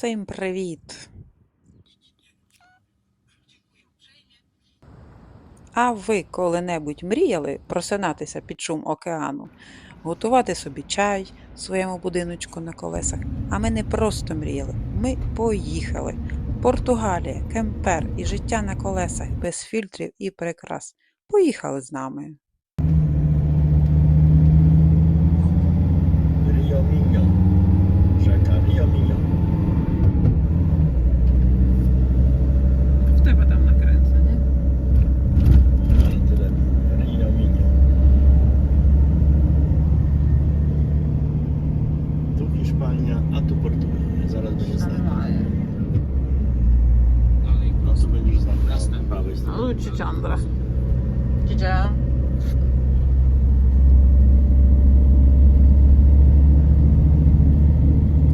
Всім привіт! А ви коли-небудь мріяли просинатися під шум океану, готувати собі чай в своєму будиночку на колесах? А ми не просто мріяли, ми поїхали. Португалія, кемпер і життя на колесах без фільтрів і прикрас. Поїхали з нами. Stronie. Чандра. Чича.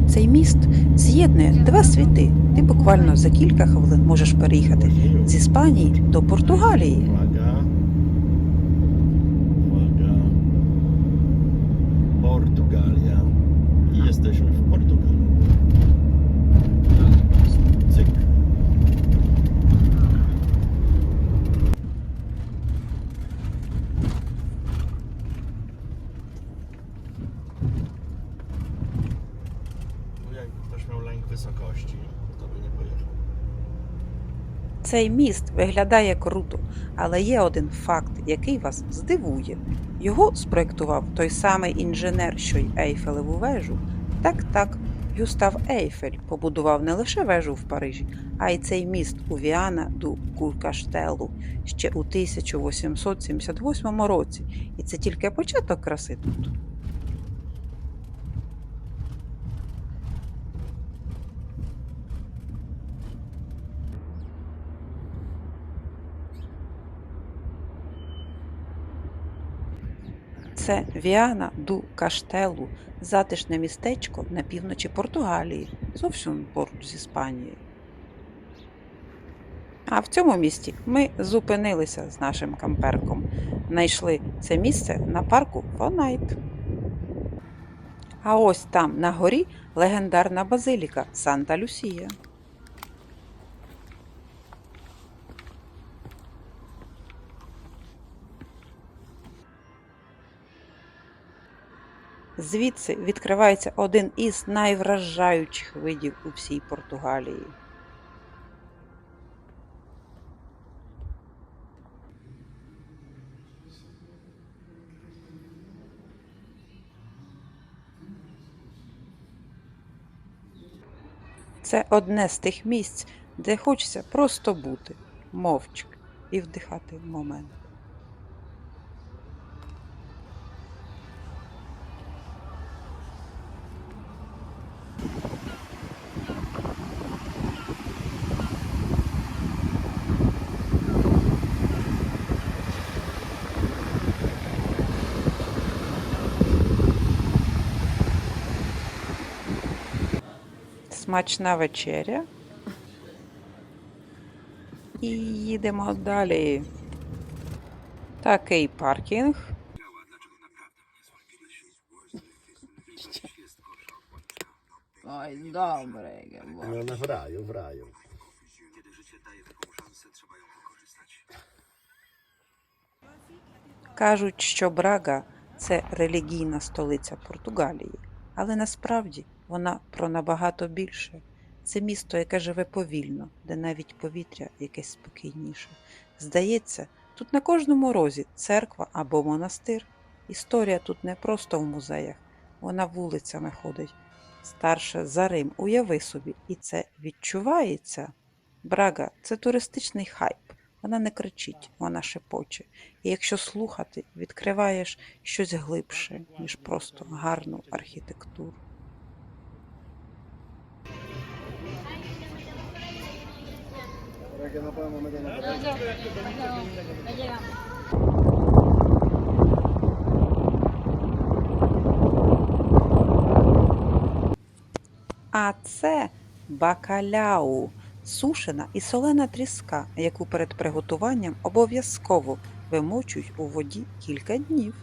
Цей міст з'єднує два світи. Ти буквально за кілька хвилин можеш переїхати з Іспанії до Португалії. Wysokości, to by nie pojechał. Цей міст виглядає круто, але є один факт, який вас здивує. Його спроектував той самий інженер, що й Ейфелеву вежу. Так, так, Гюстав Ейфель побудував не лише вежу в Парижі, а й цей міст у Віана ду Куркаштелу ще у 1878 році. І це тільки початок краси тут. Це Віана ду Каштелу, затишне містечко на півночі Португалії, зовсім поруч з Іспанією. А в цьому місті ми зупинилися з нашим камперком. Знайшли це місце на парку Фонайт. А ось там на горі легендарна базиліка Санта Люсія. Звідси відкривається один із найвражаючих видів у всій Португалії. Це одне з тих місць, де хочеться просто бути, мовчки і вдихати момент. Смачна вечеря. І їдемо далі. Такий паркінг. Oj, dobre. No, no w raju, w raju. Кажуть, що Брага це релігійна столиця Португалії, але насправді вона про набагато більше. Це місто, яке живе повільно, де навіть повітря якесь спокійніше. Здається, тут на кожному розі церква або монастир. Історія тут не просто в музеях, вона вулицями ходить. Старше за Рим, уяви собі, і це відчувається. Брага це туристичний хайп. Вона не кричить, вона шепоче. І якщо слухати, відкриваєш щось глибше, ніж просто гарну архітектуру. А це бакаляу, сушена і солена тріска, яку перед приготуванням обов'язково вимочують у воді кілька днів.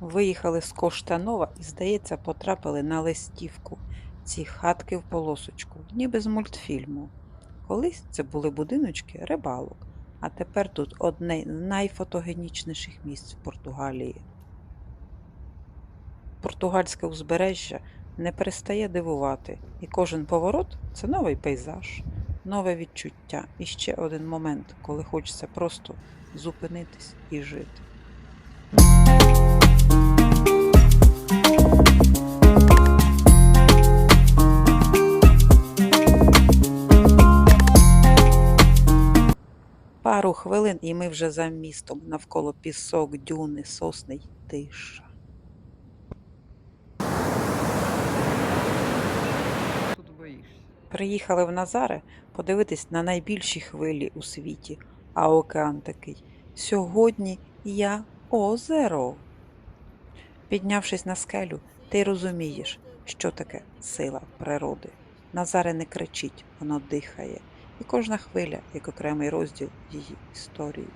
Виїхали з Коштанова і, здається, потрапили на листівку. Ці хатки в полосочку, ніби з мультфільму. Колись це були будиночки рибалок, а тепер тут одне з найфотогенічніших місць в Португалії. Португальське узбережжя не перестає дивувати, і кожен поворот це новий пейзаж, нове відчуття і ще один момент, коли хочеться просто зупинитись і жити. Пару хвилин, і ми вже за містом навколо пісок, дюни, сосни й тиша. Тут боїшся. Приїхали в Назаре подивитись на найбільші хвилі у світі, а океан такий. Сьогодні я озеро. Піднявшись на скелю, ти розумієш, що таке сила природи. Назаре не кричить, воно дихає, і кожна хвиля як окремий розділ її історії.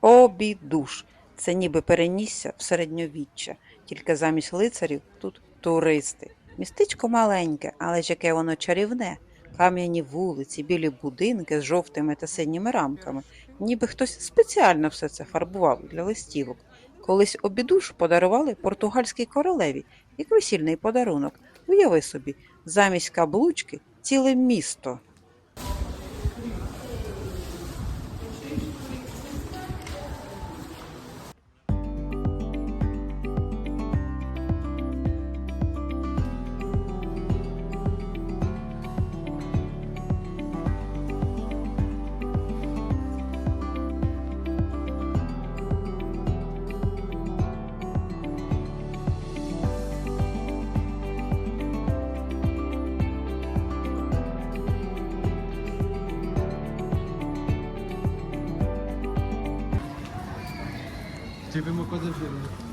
Обідуш. Це ніби перенісся в середньовіччя, тільки замість лицарів тут туристи. Містечко маленьке, але ж яке воно чарівне. Кам'яні вулиці, білі будинки з жовтими та синіми рамками. Ніби хтось спеціально все це фарбував для листівок. Колись обідуш подарували португальській королеві як весільний подарунок. Уяви собі, замість каблучки ціле місто. Tive uma coisa gira.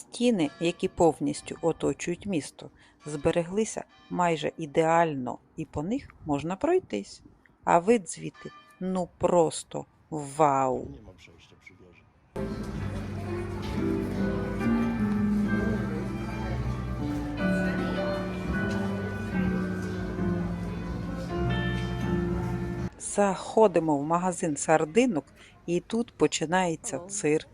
Стіни, які повністю оточують місто, збереглися майже ідеально, і по них можна пройтись. А вид звідти ну просто вау! Заходимо в магазин сардинок, і тут починається цирк.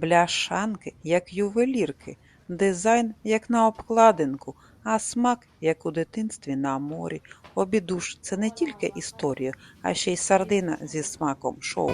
Бляшанки, як ювелірки, дизайн, як на обкладинку, а смак, як у дитинстві на морі. Обідуш це не тільки історія, а ще й сардина зі смаком шоу.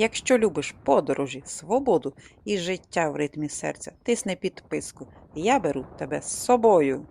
Якщо любиш подорожі, свободу і життя в ритмі серця, тисни підписку. Я беру тебе з собою.